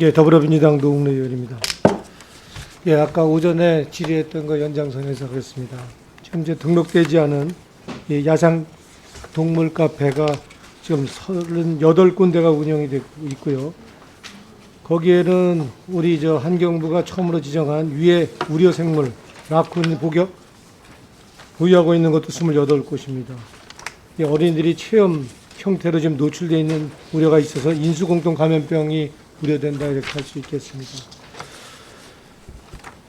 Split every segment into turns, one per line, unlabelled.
예, 더불어민주당 노웅래 의원입니다. 예, 아까 오전에 질의했던 거 연장선에서 하겠습니다. 지금 이제 등록되지 않은 이 야상 동물 카페가 지금 38군데가 운영이 되고 있고요. 거기에는 우리 저 환경부가 처음으로 지정한 위해 우려 생물 라쿤 복역 보유하고 있는 것도 28곳입니다. 이 어린이들이 체험 형태로 지금 노출되어 있는 우려가 있어서 인수공통 감염병이 우려된다 이렇게 할 수 있겠습니다.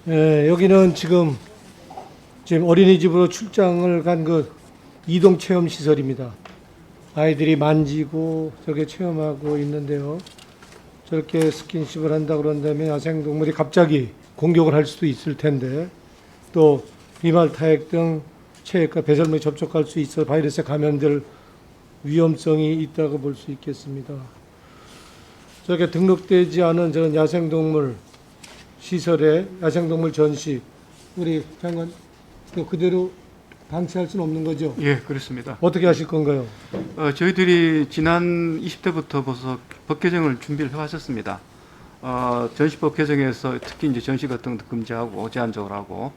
예, 여기는 지금 지금 어린이집으로 출장을 간 그 이동 체험 시설입니다. 아이들이 만지고 저렇게 체험하고 있는데요. 저렇게 스킨십을 한다 그런다면 야생동물이 갑자기 공격을 할 수도 있을 텐데 또 비말 타액 등 체액과 배설물에 접촉할 수 있어 바이러스에 감염될 위험성이 있다고 볼 수 있겠습니다. 저렇게 등록되지 않은 저런 야생동물 시설에 야생동물 전시 우리 장관 또 그대로 방치할 수는 없는 거죠?
예, 그렇습니다.
어떻게 하실 건가요?
어, 저희들이 지난 20대부터 벌써 법 개정을 준비를 해왔었습니다. 어, 전시법 개정에서 특히 이제 전시 같은 것도 금지하고 제한적으로 하고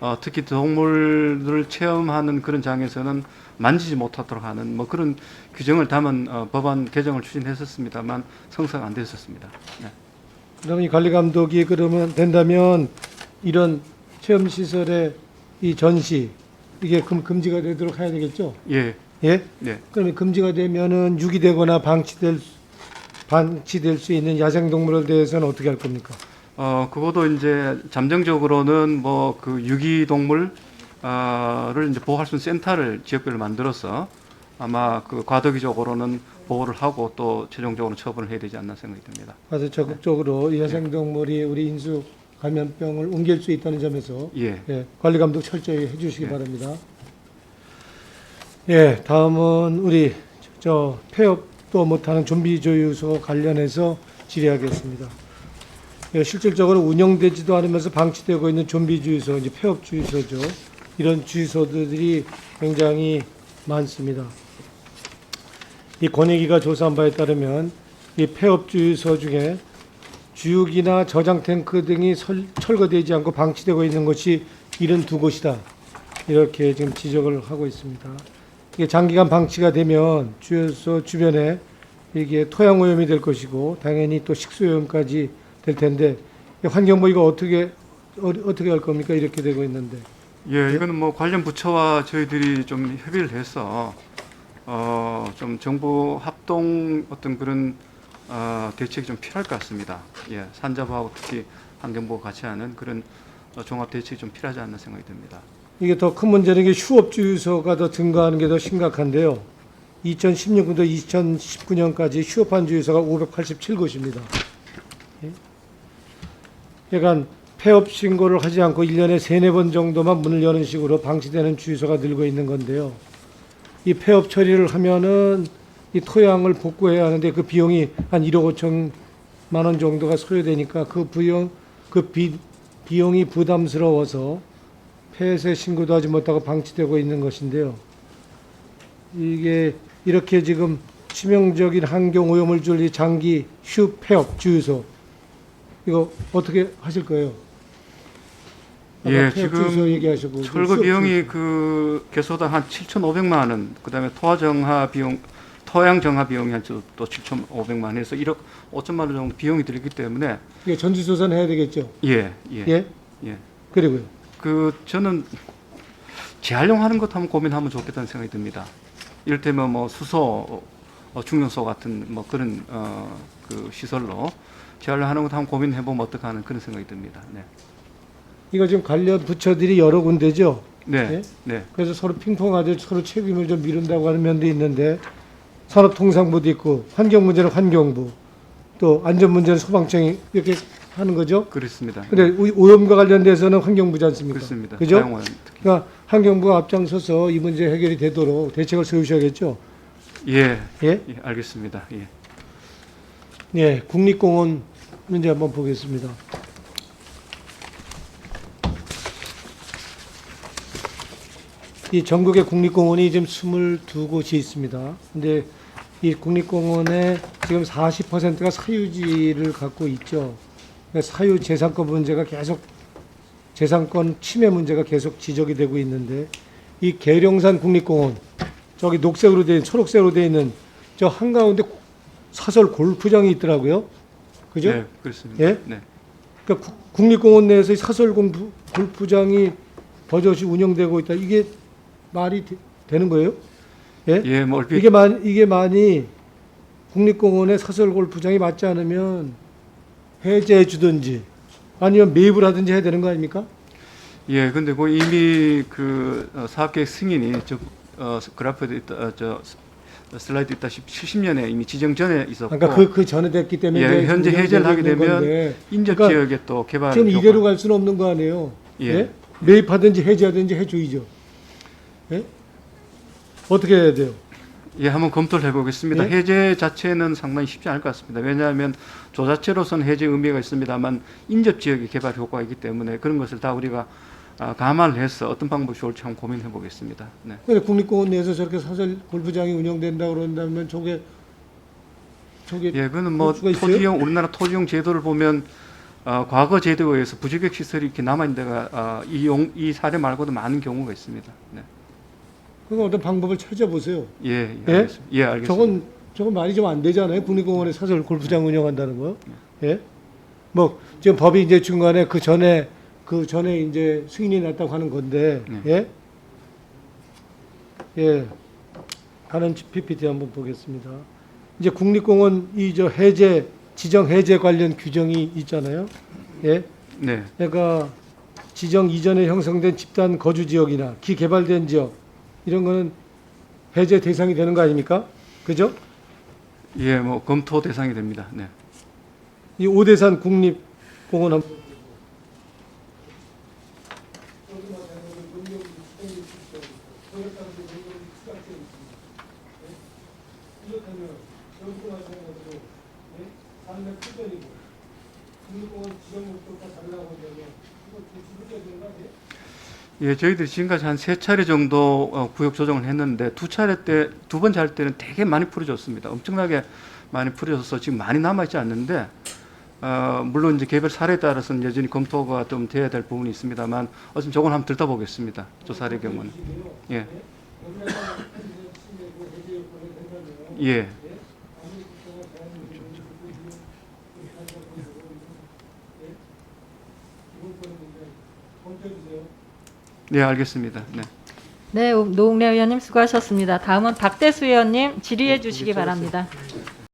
어, 특히 동물을 체험하는 그런 장에서는 만지지 못하도록 하는 뭐 그런 규정을 담은 어, 법안 개정을 추진했었습니다만 성사가 안 됐었습니다. 네.
그러면 이 관리 감독이 그러면 된다면 이런 체험 시설의 이 전시 이게 금, 금지가 되도록 해야 되겠죠?
예,
예?
네.
그러면 금지가 되면은 유기되거나 방치될 수- 방치될 수 있는 야생 동물에 대해서는 어떻게 할 겁니까?
어, 그것도 이제 잠정적으로는 뭐 그 유기동물 어,를 이제 보호할 수 있는 센터를 지역별로 만들어서 아마 그 과도기적으로는 보호를 하고 또 최종적으로 처분을 해야 되지 않나 생각이 듭니다.
아주 적극적으로 이 야생 동물이 우리 인수 감염병을 옮길 수 있다는 점에서
예.
예, 관리 감독 철저히 해주시기
예.
바랍니다. 예, 다음은 우리 저 폐업도 못하는 좀비 조유소 관련해서 질의하겠습니다. 예, 실질적으로 운영되지도 않으면서 방치되고 있는 좀비 주유소, 이제 폐업 주유소죠. 이런 주유소들이 굉장히 많습니다. 이 권익위가 조사한 바에 따르면 이 폐업 주유소 중에 주유기나 저장 탱크 등이 설- 철거되지 않고 방치되고 있는 것이 72곳이다. 이렇게 지금 지적을 하고 있습니다. 이게 장기간 방치가 되면 주유소 주변에 이게 토양 오염이 될 것이고 당연히 또 식수 오염까지 될 텐데 이 환경부 이거 어떻게 어, 어떻게 할 겁니까? 이렇게 되고 있는데.
예, 이거는 뭐 관련 부처와 저희들이 좀 협의를 해서 어, 좀 정부 합동 어떤 그런 어, 대책이 좀 필요할 것 같습니다. 예, 산자부하고 특히 환경부가 같이 하는 그런 어, 종합 대책이 좀 필요하지 않나 생각이 듭니다.
이게 더 큰 문제는 게 휴업 주유소가 더 증가하는 게 더 심각한데요. 2016년부터 2019년까지 휴업한 주유소가 587곳입니다. 예? 그러니까 폐업 신고를 하지 않고 1년에 3, 4번 정도만 문을 여는 식으로 방치되는 주유소가 늘고 있는 건데요. 이 폐업 처리를 하면은 이 토양을 복구해야 하는데 그 비용이 한 1억 5천만 원 정도가 소요되니까 그 비용 그 비, 비용이 부담스러워서 폐쇄 신고도 하지 못하고 방치되고 있는 것인데요. 이게 이렇게 지금 치명적인 환경 오염을 줄이 장기 휴 폐업 주유소 이거 어떻게 하실 거예요?
예, 지금
얘기하시고
철거 비용이. 그 개소당 한 7,500만 원, 그다음에 토화 정화 비용, 토양 정화 비용이 한또 7,500만 원 해서 1억 5천만 원 정도 비용이 들기 때문에
이게 전지 조사는 해야 되겠죠.
예, 예,
예?
예.
그리고요.
그 저는 재활용하는 것도 한번 고민하면 좋겠다는 생각이 듭니다. 이를테면 뭐 수소, 어, 중요소 같은 뭐 그런 어, 그 시설로 재활용하는 것도 한번 고민해 보면 어떨까 하는 그런 생각이 듭니다. 네,
이거 지금 관련 부처들이 여러 군데죠.
네,
예?
네,
그래서 서로 핑퐁하듯 서로 책임을 좀 미룬다고 하는 면도 있는데 산업통상부도 있고 환경 문제는 환경부 또 안전 문제는 소방청이 이렇게 하는 거죠.
그렇습니다.
근데 오- 오염과 관련돼서는 환경부지 않습니까?
그렇습니다.
그죠? 그러니까 환경부가 앞장서서 이 문제 해결이 되도록 대책을 세우셔야겠죠.
예,
예?
예, 알겠습니다. 예.
예, 국립공원 문제 한번 보겠습니다. 이 전국의 국립공원이 지금 22곳이 있습니다. 근데 이 국립공원에 지금 40%가 사유지를 갖고 있죠. 그러니까 사유 재산권 문제가 계속 재산권 침해 문제가 계속 지적이 되고 있는데 이 계룡산 국립공원 저기 녹색으로 된 초록색으로 돼 있는 저 한가운데 사설 골프장이 있더라고요. 그죠?
네, 그렇습니다.
예?
네.
그러니까 국- 국립공원 내에서 이 사설 골프, 골프장이 버젓이 운영되고 있다. 이게 말이 되, 는 거예요? 예?
예, 뭐 얼핏
이게 만 이게 만이 국립공원의 사설 골프장이 맞지 않으면 해제해 주든지 아니면 매입을 하든지 해야 되는 거 아닙니까?
예, 근데 그 이미 그 어, 사업계획 승인이 저 어, 그래프에 있다, 어, 저 스- 슬라이드 있다시피 70년에 이미 지정 전에 있었고
그러니까 그, 그 전에 됐기 때문에
예, 현재 해제를 하게 되면
건데
인접
그러니까
지역에 또 개발
지금
효과-
이대로 갈 수는 없는 거 아니에요?
예.
예? 매입하든지 해제하든지 해줘야죠. 예? 어떻게 해야 돼요?
예, 한번 검토를 해보겠습니다.
예?
해제 자체는 상당히 쉽지 않을 것 같습니다. 왜냐하면 조 자체로서는 해제 의미가 있습니다만 인접 지역의 개발 효과가 있기 때문에 그런 것을 다 우리가 아, 감안을 해서 어떤 방법이 좋을지 한번 고민해 보겠습니다. 네.
근데 국립공원 내에서 저렇게 사설 골프장이 운영된다 그런다면 저게 저게
예, 그거는 뭐? 토지용 우리나라 토지용 제도를 보면 어, 과거 제도에 의해서 부적격 시설이 이렇게 남아 있는 데가 어, 이, 용, 이 사례 말고도 많은 경우가 있습니다. 네.
그거 어떤 방법을 찾아보세요.
예, 예,
예?
알겠습니다. 예, 알겠습니다.
저건 저건 말이 좀 안 되잖아요. 국립공원에 사설 골프장 운영한다는 거. 예? 뭐 지금 법이 이제 중간에 그 전에 그 전에 이제 승인이 났다고 하는 건데.
네.
예? 예. 다른 PPT 한번 보겠습니다. 이제 국립공원 이 저 해제 지정 해제 관련 규정이 있잖아요. 예?
네,
그러니까 지정 이전에 형성된 집단 거주 지역이나 기개발된 지역 이런 거는 해제 대상이 되는 거 아닙니까? 그죠?
예, 뭐 검토 대상이 됩니다. 네.
이 오대산 국립공원 한
예, 저희들이 지금까지 한 세 차례 정도 어, 구역 조정을 했는데 두 차례 때 두 번째 할 때는 되게 많이 풀어졌습니다. 엄청나게 많이 풀어져서 지금 많이 남아 있지 않는데 어, 물론 이제 개별 사례에 따라서는 여전히 검토가 좀 돼야 될 부분이 있습니다만 어쨌든 저건 한번 들다 보겠습니다. 저 사례 경우는. 예, 예, 네 알겠습니다. 네.
네, 노웅래 의원님 수고하셨습니다. 다음은 박대수 의원님 질의해 주시기 바랍니다.